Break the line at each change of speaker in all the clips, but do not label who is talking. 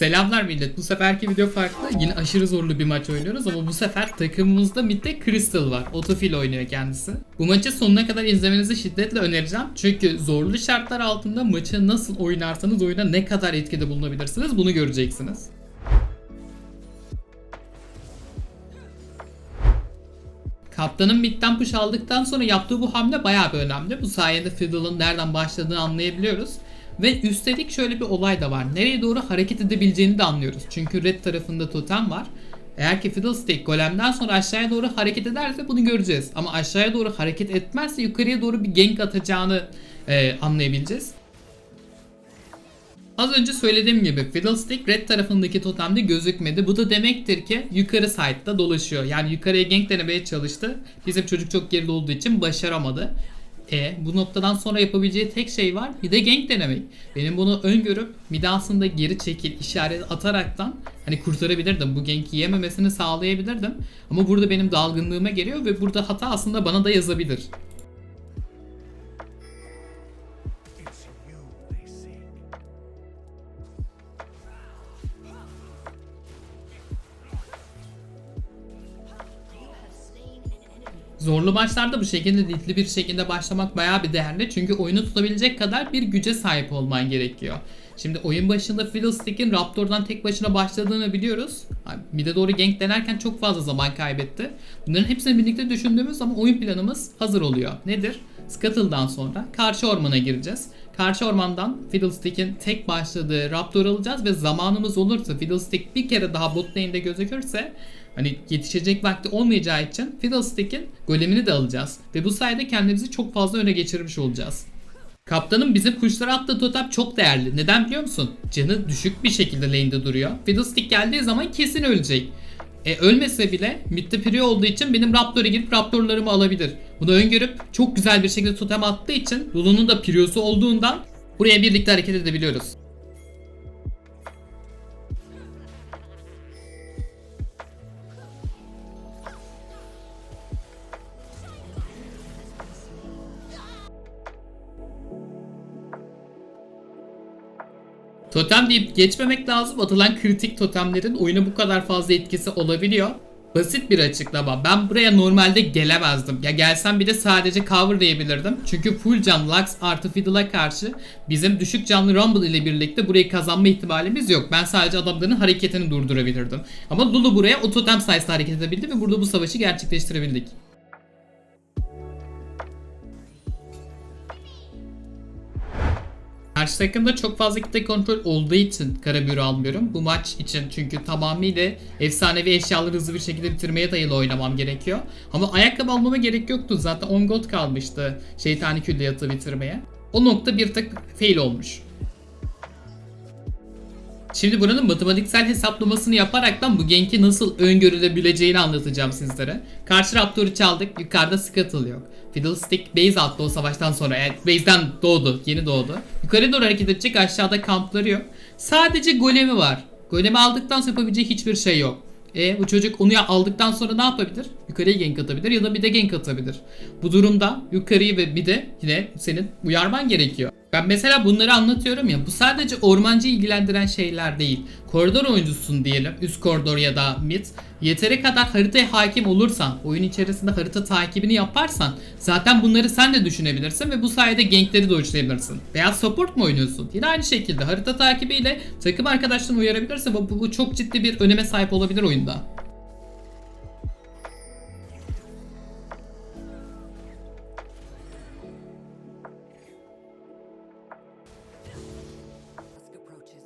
Selamlar millet. Bu seferki video farklı. Yine aşırı zorlu bir maç oynuyoruz ama bu sefer takımımızda midde Crystal var. Otofil oynuyor kendisi. Bu maçı sonuna kadar izlemenizi şiddetle önereceğim. Çünkü zorlu şartlar altında maçı nasıl oynarsanız oyuna ne kadar etkide bulunabilirsiniz bunu göreceksiniz. Kaptanın midden push aldıktan sonra yaptığı bu hamle bayağı bir önemli. Bu sayede Fiddle'ın nereden başladığını anlayabiliyoruz. Ve üstelik şöyle bir olay da var. Nereye doğru hareket edebileceğini de anlıyoruz. Çünkü red tarafında totem var. Eğer ki Fiddlestick golemden sonra aşağıya doğru hareket ederse bunu göreceğiz. Ama aşağıya doğru hareket etmezse yukarıya doğru bir gank atacağını e, anlayabileceğiz. Az önce söylediğim gibi Fiddlestick red tarafındaki totemde gözükmedi. Bu da demektir ki yukarı side'da dolaşıyor. Yani yukarıya gank denemeye çalıştı. Bizim çocuk çok geride olduğu için başaramadı. E bu noktadan sonra yapabileceği tek şey var. Bir de gank denemek. Benim bunu öngörüp mid aslında geri çekil işaret ataraktan hani kurtarabilirdim. Bu ganki yememesini sağlayabilirdim. Ama burada benim dalgınlığıma geliyor ve burada hata aslında bana da yazabilir. Zorlu maçlarda bu şekilde ditli bir şekilde başlamak bayağı bir değerli. Çünkü oyunu tutabilecek kadar bir güce sahip olman gerekiyor. Şimdi oyun başında Fiddlestick'in Raptor'dan tek başına başladığını biliyoruz. Mid'e doğru gank denerken çok fazla zaman kaybetti. Bunların hepsini birlikte düşündüğümüz zaman oyun planımız hazır oluyor. Nedir? Scuttle'dan sonra karşı ormana gireceğiz. Karşı ormandan Fiddlestick'in tek başladığı Raptor alacağız ve zamanımız olursa Fiddlestick bir kere daha bot lane'de gözükürse hani yetişecek vakti olmayacağı için Fiddlestick'in golemini de alacağız. Ve bu sayede kendimizi çok fazla öne geçirmiş olacağız. Kaptanın bize kuşlara attığı totem çok değerli. Neden biliyor musun? Canı düşük bir şekilde lane'de duruyor. Fiddlestick geldiği zaman kesin ölecek. E ölmese bile midde piri olduğu için benim Raptor'a girip Raptor'larımı alabilir. Bunu öngörüp çok güzel bir şekilde totem attığı için Lulu'nun da Piriyosu olduğundan buraya birlikte hareket edebiliyoruz. Totem deyip geçmemek lazım. Atılan kritik totemlerin oyuna bu kadar fazla etkisi olabiliyor. Basit bir açıklama. Ben buraya normalde gelemezdim. Ya gelsem bir de sadece cover diyebilirdim. Çünkü full can Lux artı Fiddle'a karşı bizim düşük canlı Rumble ile birlikte burayı kazanma ihtimalimiz yok. Ben sadece adamların hareketini durdurabilirdim. Ama Lulu buraya o totem sayesinde hareket edebildi ve burada bu savaşı gerçekleştirebildik. Karşı takımda çok fazla kitle kontrol olduğu için kara büyü almıyorum. Bu maç için çünkü tamamıyla efsanevi eşyaları hızlı bir şekilde bitirmeye dayalı oynamam gerekiyor. Ama ayakkabı almama gerek yoktu. Zaten 10 gold kalmıştı şeytani külliyatı bitirmeye. O nokta bir tık fail olmuş. Şimdi buranın matematiksel hesaplamasını yaparaktan bu genki nasıl öngörülebileceğini anlatacağım sizlere. Karşı Raptor'u çaldık. Yukarıda Scuttle yok. Fiddlestick base attı o savaştan sonra. Yani base'den doğdu. Yeni doğdu. Yukarı doğru hareket edecek. Aşağıda kampları yok. Sadece golemi var. Golemi aldıktan sonra yapabileceği hiçbir şey yok. E bu çocuk onu ya- aldıktan sonra ne yapabilir? Yukarıya gank atabilir ya da bir de gank atabilir. Bu durumda yukarıyı ve bir de yine senin uyarman gerekiyor. Ben mesela bunları anlatıyorum ya bu sadece ormancı ilgilendiren şeyler değil. Koridor oyuncusun diyelim üst koridor ya da mid. Yeteri kadar haritaya hakim olursan, oyun içerisinde harita takibini yaparsan zaten bunları sen de düşünebilirsin ve bu sayede gankleri de uçlayabilirsin. Veya support mu oynuyorsun? Yine aynı şekilde harita takibiyle takım arkadaşlarını uyarabilirsin. Bu, bu, bu çok ciddi bir öneme sahip olabilir oyunda.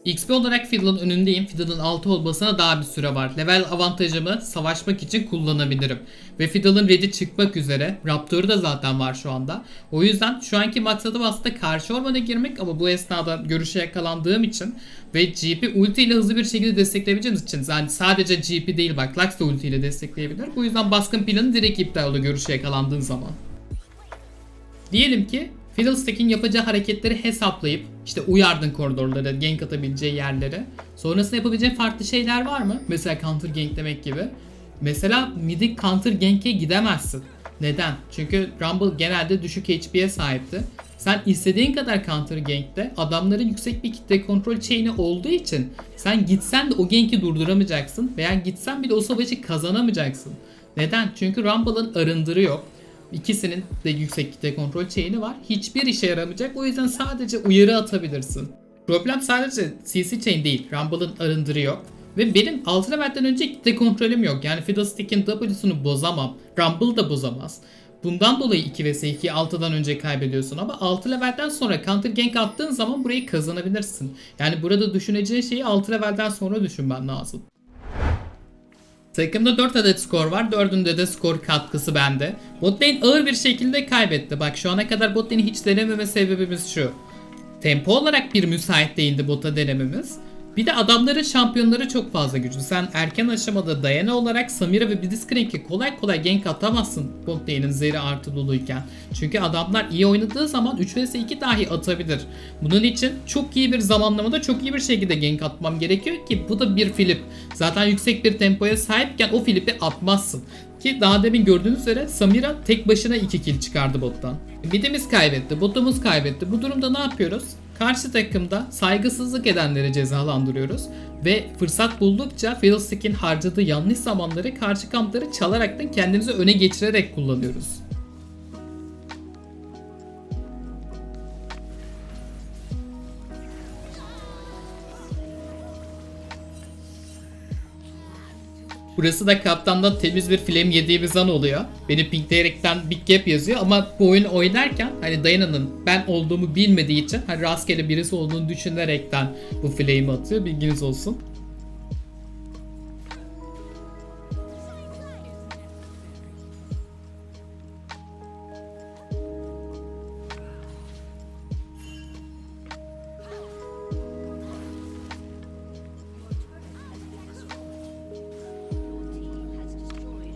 XP olarak Fiddle'ın önündeyim. Fiddle'ın 6 olmasına daha bir süre var. Level avantajımı savaşmak için kullanabilirim. Ve Fiddle'ın red'i çıkmak üzere. Raptor'u da zaten var şu anda. O yüzden şu anki maksadım aslında karşı ormana girmek ama bu esnada görüşe yakalandığım için ve GP ulti ile hızlı bir şekilde destekleyebileceğimiz için yani sadece GP değil bak Lux da ulti ile destekleyebilir. Bu yüzden baskın planı direkt iptal oluyor görüşe yakalandığın zaman. Diyelim ki Fiddlestick'in yapacağı hareketleri hesaplayıp işte uyardın koridorları, gank atabileceği yerlere. Sonrasında yapabileceğin farklı şeyler var mı? Mesela counter gank gibi. Mesela midi counter gank'e gidemezsin. Neden? Çünkü Rumble genelde düşük HP'ye sahipti. Sen istediğin kadar counter gank'te adamların yüksek bir kitle kontrol chain'i olduğu için sen gitsen de o gank'i durduramayacaksın veya gitsen bile o savaşı kazanamayacaksın. Neden? Çünkü Rumble'ın arındırı yok. İkisinin de yüksek kitle kontrol chain'i var. Hiçbir işe yaramayacak. O yüzden sadece uyarı atabilirsin. Problem sadece CC chain değil. Rumble'ın arındırı yok. Ve benim 6 levelden önce kitle kontrolüm yok. Yani Fiddlestick'in W'sunu bozamam. Rumble da bozamaz. Bundan dolayı 2 vs 2'yi 6'dan önce kaybediyorsun ama 6 levelden sonra counter gank attığın zaman burayı kazanabilirsin. Yani burada düşüneceğin şeyi 6 levelden sonra düşünmen lazım. Takımda 4 adet skor var. 4'ünde de skor katkısı bende. Bot lane ağır bir şekilde kaybetti. Bak şu ana kadar bot lane'i hiç denememe sebebimiz şu. Tempo olarak bir müsait değildi bota denememiz. Bir de adamların şampiyonları çok fazla güçlü. Sen erken aşamada Diana olarak Samira ve Blitzcrank'e kolay kolay gank atamazsın bot lane'in zeri artı doluyken. Çünkü adamlar iyi oynadığı zaman 3 vs 2 dahi atabilir. Bunun için çok iyi bir zamanlamada çok iyi bir şekilde gank atmam gerekiyor ki bu da bir flip. Zaten yüksek bir tempoya sahipken o flipi atmazsın. Ki daha demin gördüğünüz üzere Samira tek başına 2 kill çıkardı bottan. Midimiz kaybetti, botumuz kaybetti. Bu durumda ne yapıyoruz? Karşı takımda saygısızlık edenleri cezalandırıyoruz ve fırsat buldukça Fiddlestick'in harcadığı yanlış zamanları karşı kampları çalaraktan kendimizi öne geçirerek kullanıyoruz. Burası da kaptandan temiz bir film yediğimiz an oluyor. Beni pinkleyerekten Big Gap yazıyor ama bu oyunu oynarken hani Diana'nın ben olduğumu bilmediği için hani rastgele birisi olduğunu düşünerekten bu flame'i atıyor. Bilginiz olsun.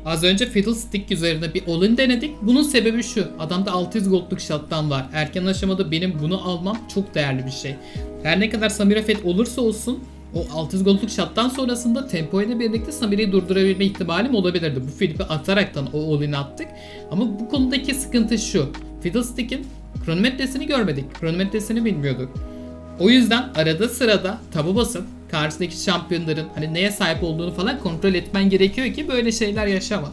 Az önce Fiddlestick üzerinde bir olin denedik. Bunun sebebi şu. Adamda 600 goldluk shot'tan var. Erken aşamada benim bunu almam çok değerli bir şey. Her ne kadar Samira Fett olursa olsun o 600 goldluk shot'tan sonrasında tempo ile birlikte Samira'yı durdurabilme ihtimalim olabilirdi. Bu flipi ataraktan o all attık. Ama bu konudaki sıkıntı şu. Fiddlestick'in kronometresini görmedik. Kronometresini bilmiyorduk. O yüzden arada sırada tabu basıp karşıdaki şampiyonların hani neye sahip olduğunu falan kontrol etmen gerekiyor ki böyle şeyler yaşama.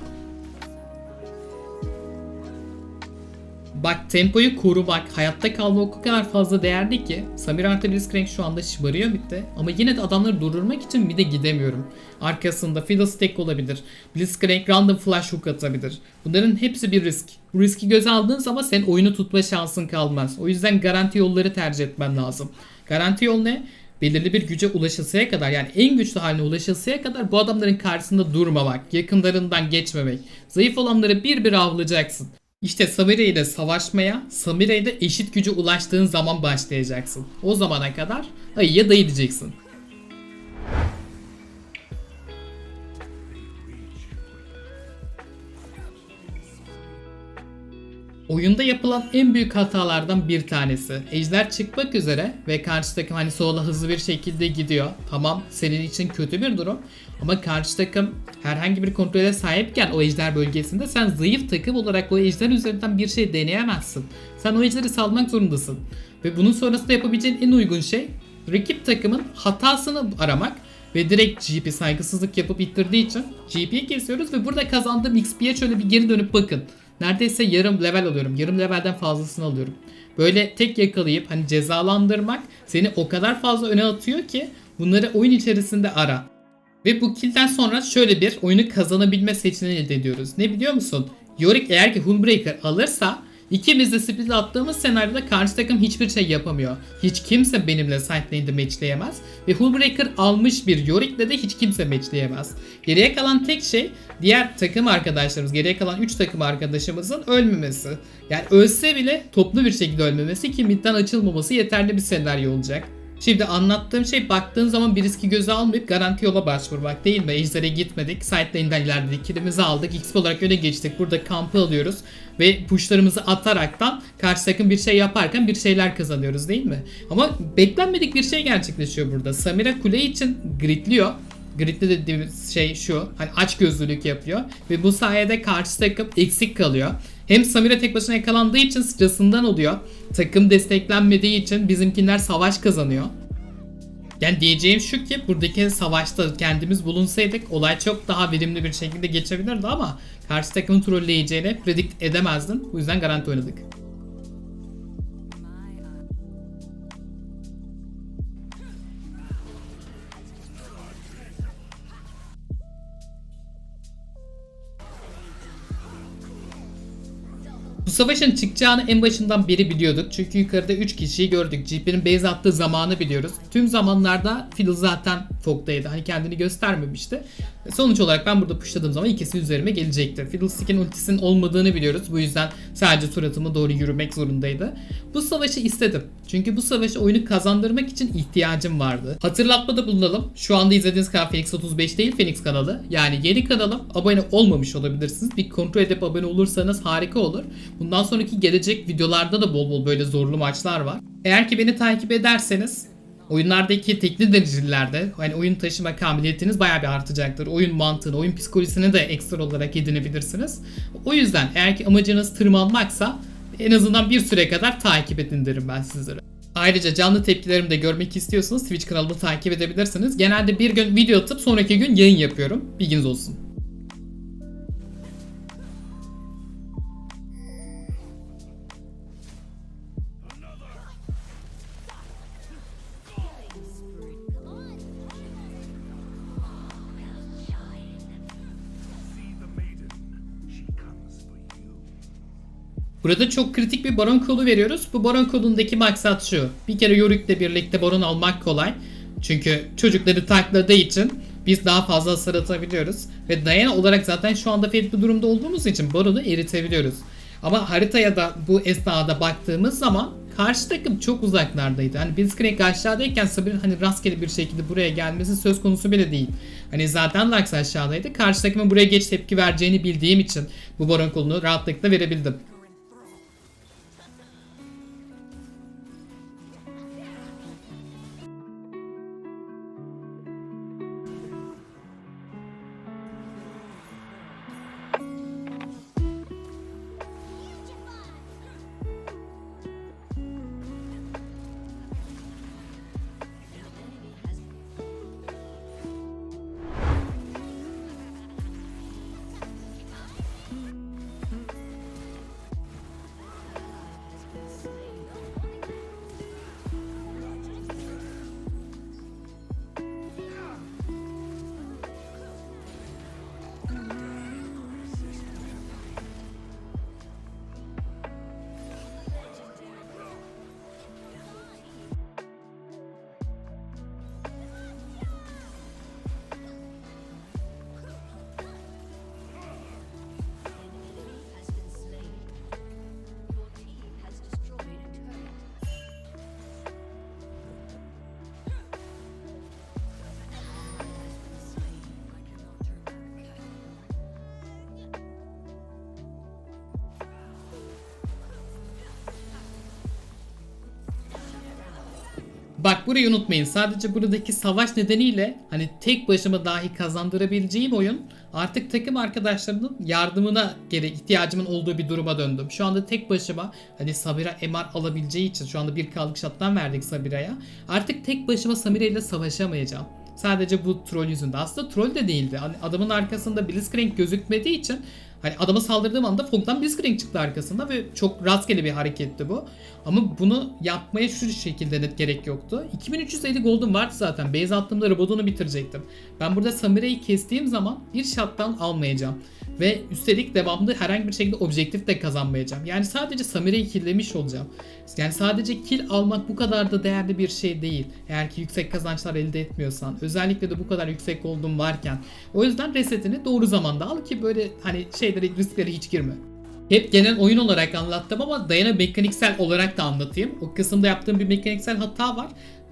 Bak tempoyu korumak, hayatta kalmak o kadar fazla değerli ki Samir artı Blitzcrank şu anda şımarıyor bitti. Ama yine de adamları durdurmak için bir de gidemiyorum. Arkasında Fiddlestick olabilir. Blitzcrank random flash hook atabilir. Bunların hepsi bir risk. Bu riski göze aldığın zaman sen oyunu tutma şansın kalmaz. O yüzden garanti yolları tercih etmen lazım. Garanti yol ne? Belirli bir güce ulaşasıya kadar yani en güçlü haline ulaşasıya kadar bu adamların karşısında durmamak, yakınlarından geçmemek, zayıf olanları bir bir avlayacaksın. İşte Samira ile savaşmaya, Samira ile eşit güce ulaştığın zaman başlayacaksın. O zamana kadar ayıya dayı diyeceksin. Oyunda yapılan en büyük hatalardan bir tanesi. Ejder çıkmak üzere ve karşı takım hani sola hızlı bir şekilde gidiyor. Tamam senin için kötü bir durum. Ama karşı takım herhangi bir kontrole sahipken o ejder bölgesinde sen zayıf takım olarak o ejder üzerinden bir şey deneyemezsin. Sen o ejderi salmak zorundasın. Ve bunun sonrasında yapabileceğin en uygun şey rakip takımın hatasını aramak ve direkt GP saygısızlık yapıp ittirdiği için GP'yi kesiyoruz ve burada kazandığım XP'ye şöyle bir geri dönüp bakın. Neredeyse yarım level alıyorum. Yarım levelden fazlasını alıyorum. Böyle tek yakalayıp hani cezalandırmak seni o kadar fazla öne atıyor ki bunları oyun içerisinde ara. Ve bu killden sonra şöyle bir oyunu kazanabilme seçeneği elde ediyoruz. Ne biliyor musun? Yorick eğer ki Hullbreaker alırsa ikimiz de split attığımız senaryoda karşı takım hiçbir şey yapamıyor. Hiç kimse benimle side lane'de matchleyemez. Ve Hullbreaker almış bir Yorick'le de hiç kimse matchleyemez. Geriye kalan tek şey diğer takım arkadaşlarımız, geriye kalan 3 takım arkadaşımızın ölmemesi. Yani ölse bile toplu bir şekilde ölmemesi ki midden açılmaması yeterli bir senaryo olacak. Şimdi anlattığım şey baktığın zaman bir riski göze almayıp garanti yola başvurmak değil mi? Ejder'e gitmedik. Side lane'den ilerledik. Kilimizi aldık. XP olarak öne geçtik. Burada kampı alıyoruz. Ve pushlarımızı ataraktan karşı takım bir şey yaparken bir şeyler kazanıyoruz değil mi? Ama beklenmedik bir şey gerçekleşiyor burada. Samira kule için gridliyor. Gridli dediğimiz şey şu. Hani aç gözlülük yapıyor. Ve bu sayede karşı takım eksik kalıyor. Hem Samira tek başına yakalandığı için sırasından oluyor. Takım desteklenmediği için bizimkiler savaş kazanıyor. Yani diyeceğim şu ki buradaki savaşta kendimiz bulunsaydık olay çok daha verimli bir şekilde geçebilirdi ama karşı takımın trolleyeceğini predict edemezdim. Bu yüzden garanti oynadık. Savaşın çıkacağını en başından beri biliyorduk. Çünkü yukarıda 3 kişiyi gördük. GP'nin base attığı zamanı biliyoruz. Tüm zamanlarda Phil zaten Fog'daydı. Hani kendini göstermemişti. Sonuç olarak ben burada pushladığım zaman ikisi üzerime gelecekti. Fiddlestick'in ultisinin olmadığını biliyoruz. Bu yüzden sadece suratıma doğru yürümek zorundaydı. Bu savaşı istedim. Çünkü bu savaşı oyunu kazandırmak için ihtiyacım vardı. Hatırlatmada bulunalım. Şu anda izlediğiniz kanal Phoenix 35 değil Phoenix kanalı. Yani yeni kanalım. Abone olmamış olabilirsiniz. Bir kontrol edip abone olursanız harika olur. Bundan sonraki gelecek videolarda da bol bol böyle zorlu maçlar var. Eğer ki beni takip ederseniz oyunlardaki teknik denecelerde hani oyun taşıma kabiliyetiniz bayağı bir artacaktır. Oyun mantığını, oyun psikolojisini de ekstra olarak edinebilirsiniz. O yüzden eğer ki amacınız tırmanmaksa en azından bir süre kadar takip edin derim ben sizlere. Ayrıca canlı tepkilerimi de görmek istiyorsanız Twitch kanalımı takip edebilirsiniz. Genelde bir gün video atıp sonraki gün yayın yapıyorum. Bilginiz olsun. Burada çok kritik bir baron kodu veriyoruz. Bu baron kodundaki maksat şu. Bir kere Yorick'le birlikte baron almak kolay. Çünkü çocukları takladığı için biz daha fazla hasar atabiliyoruz. Ve Diana olarak zaten şu anda bir durumda olduğumuz için baronu eritebiliyoruz. Ama haritaya da bu esnada baktığımız zaman karşı takım çok uzaklardaydı. Hani Blitzcrank aşağıdayken Sabir'in hani rastgele bir şekilde buraya gelmesi söz konusu bile değil. Hani zaten Lux aşağıdaydı. Karşı takımın buraya geç tepki vereceğini bildiğim için bu baron kolunu rahatlıkla verebildim. Bak burayı unutmayın. Sadece buradaki savaş nedeniyle hani tek başıma dahi kazandırabileceğim oyun artık takım arkadaşlarının yardımına gerek ihtiyacımın olduğu bir duruma döndüm. Şu anda tek başıma hani Samira MR alabileceği için şu anda bir kaldık şattan verdik Samira'ya. Artık tek başıma Samira ile savaşamayacağım. Sadece bu troll yüzünden. Aslında troll de değildi. Hani adamın arkasında Blitzcrank gözükmediği için Hani adama saldırdığım anda Fog'dan Blitzcrank çıktı arkasında ve çok rastgele bir hareketti bu. Ama bunu yapmaya şu şekilde net gerek yoktu. 2350 gold'um vardı zaten. Base attığımda robotunu bitirecektim. Ben burada Samira'yı kestiğim zaman bir shotdown almayacağım. Ve üstelik devamlı herhangi bir şekilde objektif de kazanmayacağım. Yani sadece Samira'yı killlemiş olacağım. Yani sadece kill almak bu kadar da değerli bir şey değil. Eğer ki yüksek kazançlar elde etmiyorsan. Özellikle de bu kadar yüksek gold'un varken. O yüzden resetini doğru zamanda al ki böyle hani şeylere risklere hiç girme. Hep genel oyun olarak anlattım ama Dayana mekaniksel olarak da anlatayım. O kısımda yaptığım bir mekaniksel hata var.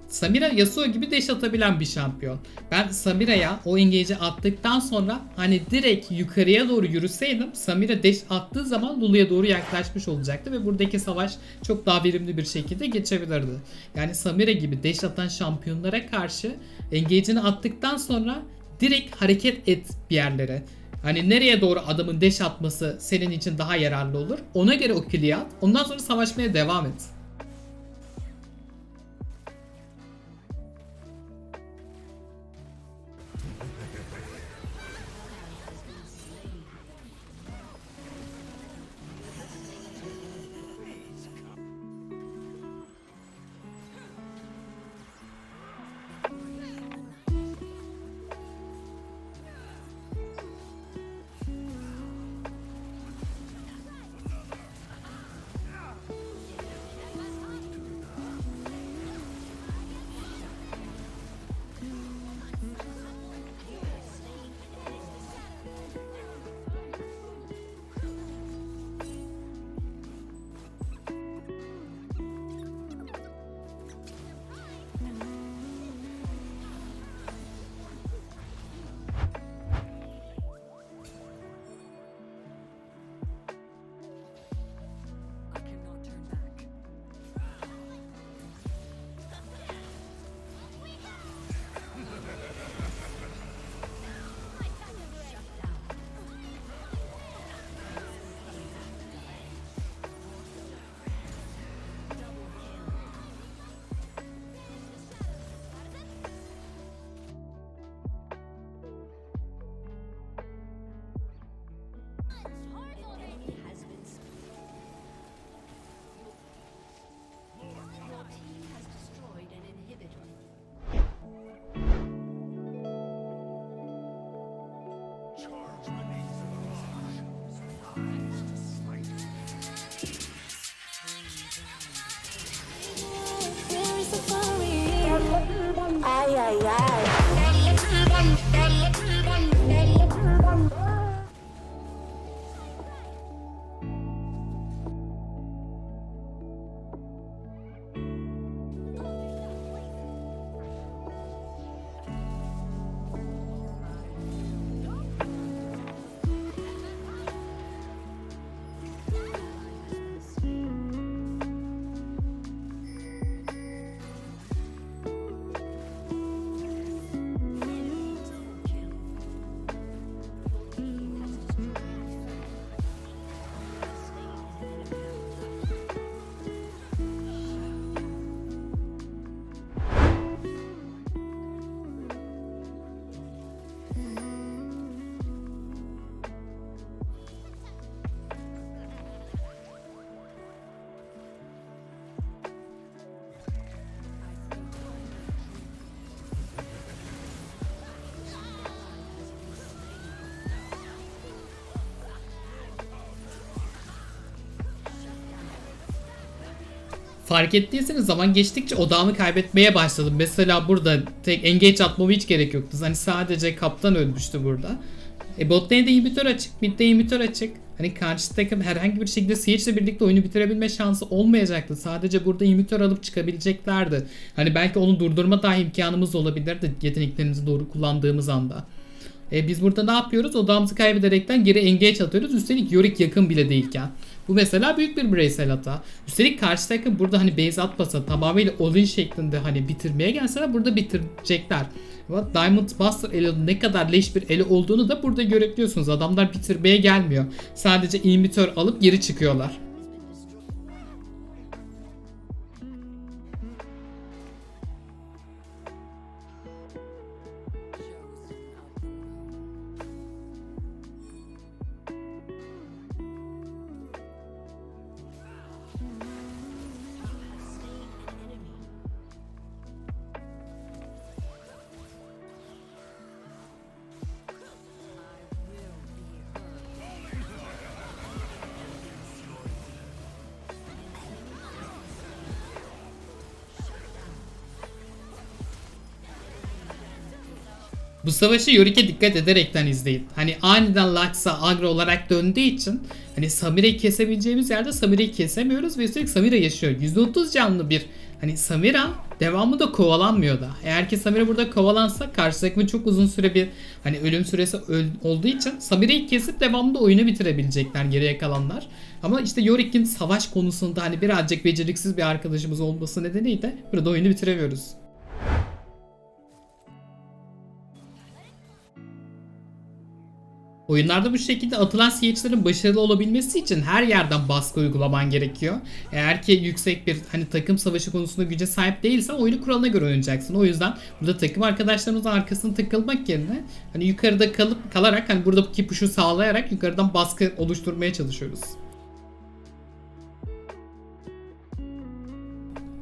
Samira Yasuo gibi dash atabilen bir şampiyon. Ben Samira'ya o engage'i attıktan sonra hani direkt yukarıya doğru yürüseydim Samira dash attığı zaman Lulu'ya doğru yaklaşmış olacaktı ve buradaki savaş çok daha verimli bir şekilde geçebilirdi. Yani Samira gibi dash atan şampiyonlara karşı engage'ini attıktan sonra direkt hareket et bir yerlere. Hani nereye doğru adamın deş atması senin için daha yararlı olur. Ona göre o at. Ondan sonra savaşmaya devam et.
Yeah.
Fark ettiyseniz zaman geçtikçe odağımı kaybetmeye başladım. Mesela burada tek engage atmama hiç gerek yoktu. Hani sadece kaptan ölmüştü burada. E bot lane'de inhibitor açık, midde inhibitor açık. Hani karşı takım herhangi bir şekilde Siege ile birlikte oyunu bitirebilme şansı olmayacaktı. Sadece burada inhibitor alıp çıkabileceklerdi. Hani belki onu durdurma dahi imkanımız olabilirdi yeteneklerimizi doğru kullandığımız anda. E, biz burada ne yapıyoruz? Odağımızı kaybederekten geri engage atıyoruz. Üstelik Yorick yakın bile değilken. Bu mesela büyük bir bireysel hata. Üstelik karşı takım burada hani base atmasa tamamıyla all-in şeklinde hani bitirmeye gelseler burada bitirecekler. Ama Diamond Buster eli ne kadar leş bir eli olduğunu da burada görebiliyorsunuz. Adamlar bitirmeye gelmiyor. Sadece inhibitor alıp geri çıkıyorlar. Bu savaşı Yorick'e dikkat ederekten izleyin. Hani aniden Lux'a agro olarak döndüğü için hani Samire'yi kesebileceğimiz yerde Samire'yi kesemiyoruz ve üstelik Samira yaşıyor. %30 canlı bir hani Samira devamı da kovalanmıyor da. Eğer ki Samira burada kovalansa karşı takımın çok uzun süre bir hani ölüm süresi öl- olduğu için Samira'yı kesip devamında oyunu bitirebilecekler geriye kalanlar. Ama işte Yorick'in savaş konusunda hani birazcık beceriksiz bir arkadaşımız olması nedeniyle burada oyunu bitiremiyoruz. Oyunlarda bu şekilde atılan siege'lerin başarılı olabilmesi için her yerden baskı uygulaman gerekiyor. Eğer ki yüksek bir hani takım savaşı konusunda güce sahip değilsen oyunu kuralına göre oynayacaksın. O yüzden burada takım arkadaşlarımızın arkasına tıkılmak yerine hani yukarıda kalıp kalarak hani buradaki puşu sağlayarak yukarıdan baskı oluşturmaya çalışıyoruz.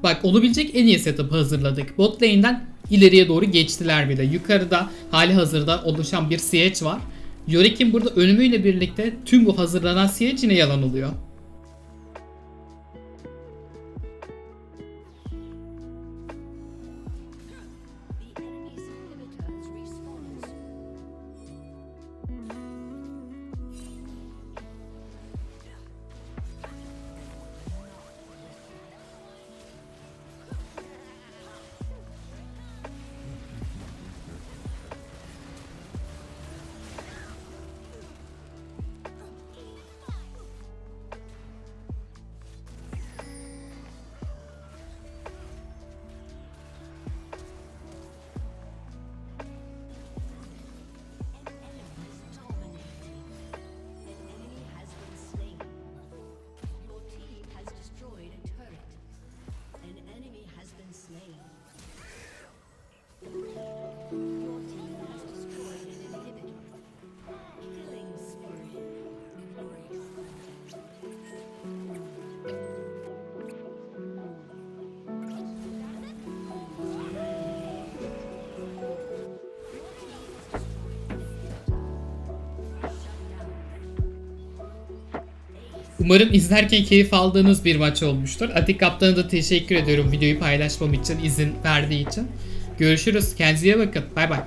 Bak olabilecek en iyi setup'ı hazırladık. Bot lane'den ileriye doğru geçtiler bile. Yukarıda hali hazırda oluşan bir siege var. Yorick'in burada ölümüyle birlikte tüm bu hazırlanan siege yine yalan oluyor. Umarım izlerken keyif aldığınız bir maç olmuştur. Atik Kaptan'a da teşekkür ediyorum videoyu paylaşmam için, izin verdiği için. Görüşürüz. Kendinize bakın. Bay bay.